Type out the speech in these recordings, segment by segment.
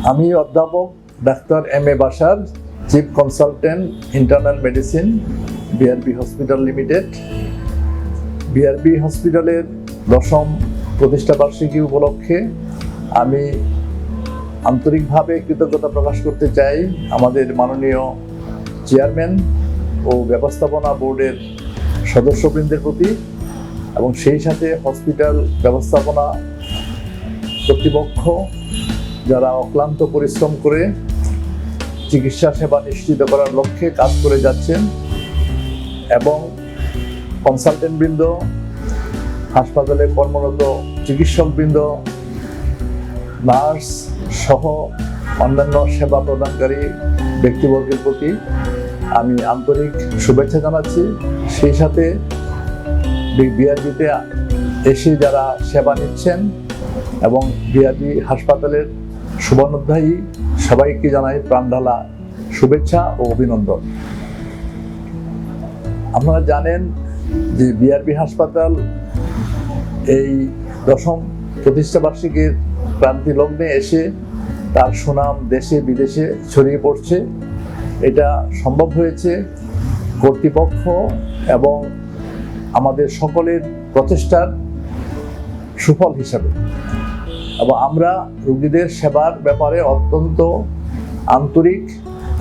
আমি অধ্যাপক doctor M A Basar chief consultant internal medicine BRB hospital limited. BRB হসপিটালের দশম প্রতিষ্ঠা বার্ষিকী উপলক্ষে আমি আন্তরিকভাবে কৃতজ্ঞতা প্রকাশ করতে চাই আমাদের মাননীয় চেয়ারম্যান ও ব্যবস্থাপনা বোর্ডের সদস্যবৃন্দের প্রতি এবং সেই সাথে হসপিটাল ব্যবস্থাপনা কর্তৃপক্ষ যারা অক্লান্ত পরিশ্রম করে চিকিৎসা সেবা নিশ্চিত করার লক্ষ্যে কাজ করে যাচ্ছেন এবং কনসালটেন্টবৃন্দ হাসপাতালে কর্মরত চিকিৎসকবৃন্দ, নার্স সহ অন্যান্য সেবা প্রদানকারী ব্যক্তিবর্গের প্রতি আমি আন্তরিক শুভেচ্ছা জানাচ্ছি। সেই সাথে বিআরবিতে এসে যারা সেবা নিচ্ছেন এবং বিআরবি হাসপাতালের শুভানুধ্যায়ী সবাইকে জানাই প্রাণঢালা শুভেচ্ছা ও অভিনন্দন। আপনারা জানেন যে বিআরবি হাসপাতাল এই দশম প্রতিষ্ঠা বার্ষিকীর ক্রান্তি লগ্নে এসে তার সুনাম দেশে, বিদেশে ছড়িয়ে পড়ছে। এটা সম্ভব হয়েছে কর্তৃপক্ষ এবং আমাদের সকলের প্রচেষ্টার সুফল হিসাবে। এবং আমরা রুগীদের সেবার ব্যাপারে অত্যন্ত আন্তরিক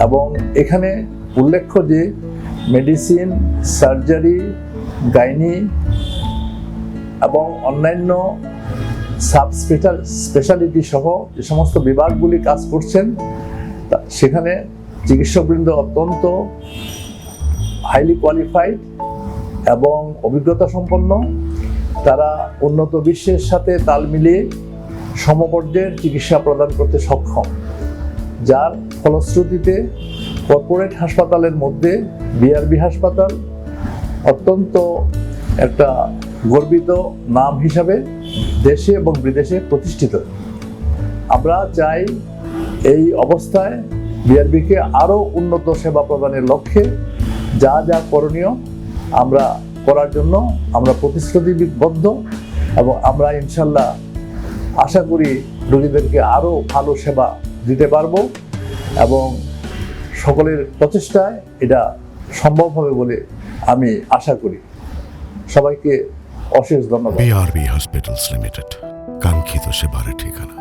এবং এখানে উল্লেখ্য যে মেডিসিন, সার্জারি, গাইনি এবং অন্যান্য সাব স্পেশাল স্পেশালিটি সহ যে সমস্ত বিভাগগুলি কাজ করছেন সেখানে চিকিৎসকবৃন্দ অত্যন্ত হাইলি কোয়ালিফাইড এবং অভিজ্ঞতা সম্পন্ন। তারা উন্নত বিশ্বের সাথে তাল মিলিয়ে সমপর্যায়ের চিকিৎসা প্রদান করতে সক্ষম, যার ফলশ্রুতিতে কর্পোরেট হাসপাতালের মধ্যে বিআরবি হাসপাতাল অত্যন্ত একটা গর্বিত নাম হিসাবে দেশে এবং বিদেশে প্রতিষ্ঠিত। আমরা চাই এই অবস্থায় বিআরবিকে আরও উন্নত সেবা প্রদানের লক্ষ্যে যা যা করণীয় আমরা করার জন্য আমরা প্রতিশ্রুতিবদ্ধ এবং আমরা ইনশাল্লাহ আশা করি রোগীদেরকে আরও ভালো সেবা দিতে পারব এবং সকলের প্রচেষ্টায় এটা সম্ভব হবে বলে আমি আশা করি। সবাইকে অশেষ ধন্যবাদ। বিআরবি হসপিটালস লিমিটেড কাঙ্ক্ষিত সেবার ঠিকানা।